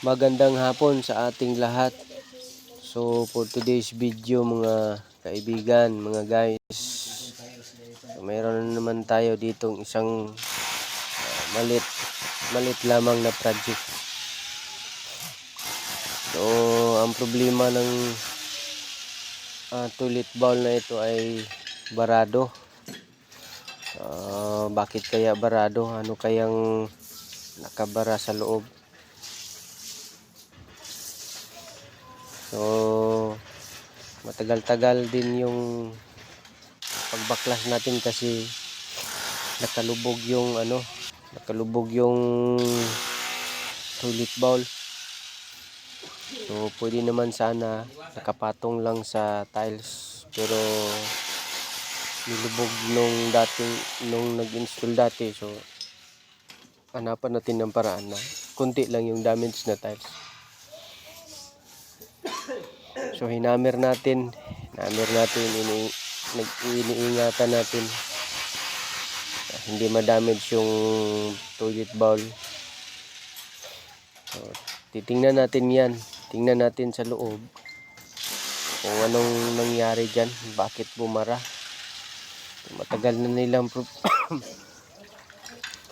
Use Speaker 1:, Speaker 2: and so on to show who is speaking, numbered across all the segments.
Speaker 1: Magandang hapon sa ating lahat. So for today's video mga kaibigan, mga guys, so, mayroon na naman tayo ditong isang uh, malit malit lamang na project. So ang problema ng uh, toilet bowl na ito ay barado. Ah, bakit kaya barado? Ano kayang nakabara sa loob? So, matagal-tagal din yung pagbaklas natin kasi nakalubog yung ano, nakalubog yung toilet bowl. So, pwede naman sana nakapatong lang sa tiles pero nilubog nung dating nung nag-install dati so hanapan natin ng paraan na kunti lang yung damage na tiles so hinamer natin. Hinamer natin ini iniingatan natin. Na hindi ma-damage yung toilet bowl. So, titingnan natin yan. Tingnan natin sa loob kung anong nangyari dyan. Bakit bumara? Matagal na nilang pro-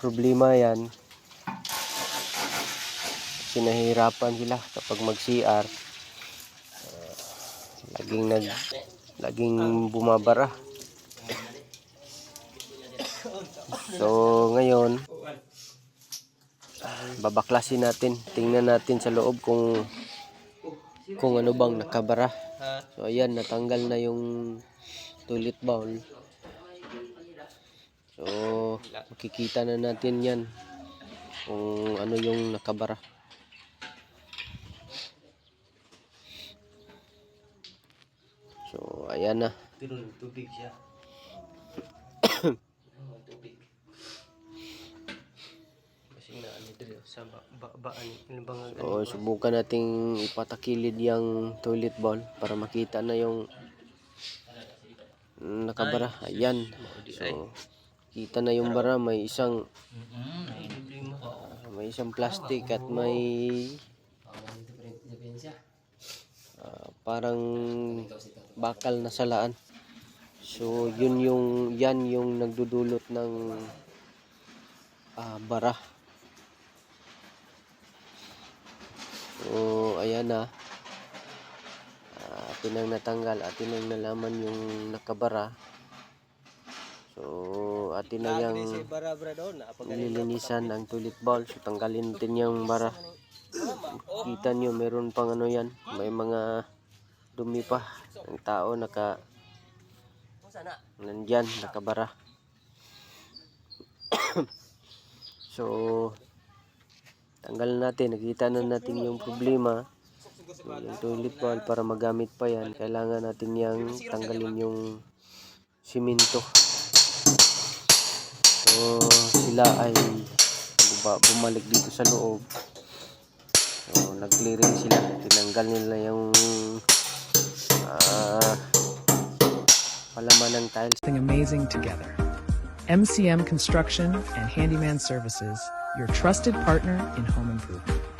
Speaker 1: problema yan. Kasi nahihirapan sila kapag mag CR Ah, laging nag laging bumabara. So ngayon babaklasin natin. Tingnan natin sa loob kung kung ano bang nakabara. So ayan natanggal na yung toilet bowl. So, makikita na natin yan kung ano yung nakabara. So, ayan na.
Speaker 2: Pero tubig siya. tubig. Kasi na ano dito sa ba, ba, ba ano bang
Speaker 1: So, subukan nating ipatakilid yung toilet bowl para makita na yung nakabara. Ayan. So, kita na yung bara. May isang ah, may isang plastic at may ah, parang bakal na salaan. So, yun yung yan yung nagdudulot ng ah, bara. So, ayan na. Ah, atin ang natanggal, atin ang nalaman yung nakabara. So, atin na yung nililinisan ang toilet bowl. So, tanggalin natin yung bara. Kita nyo, meron pang ano yan. May mga dumi pa. Ang tao naka nandyan, nakabara. so, tanggalan natin. Nakita na natin yung problema. So, yung toilet bowl para magamit pa yan. Kailangan natin yung tanggalin yung simento. So, sila ay bumalik dito sa loob. So, nag-clearing sila. Tinanggal nila yung ah, ng tiles.
Speaker 3: something amazing together. MCM Construction and Handyman Services, your trusted partner in home improvement.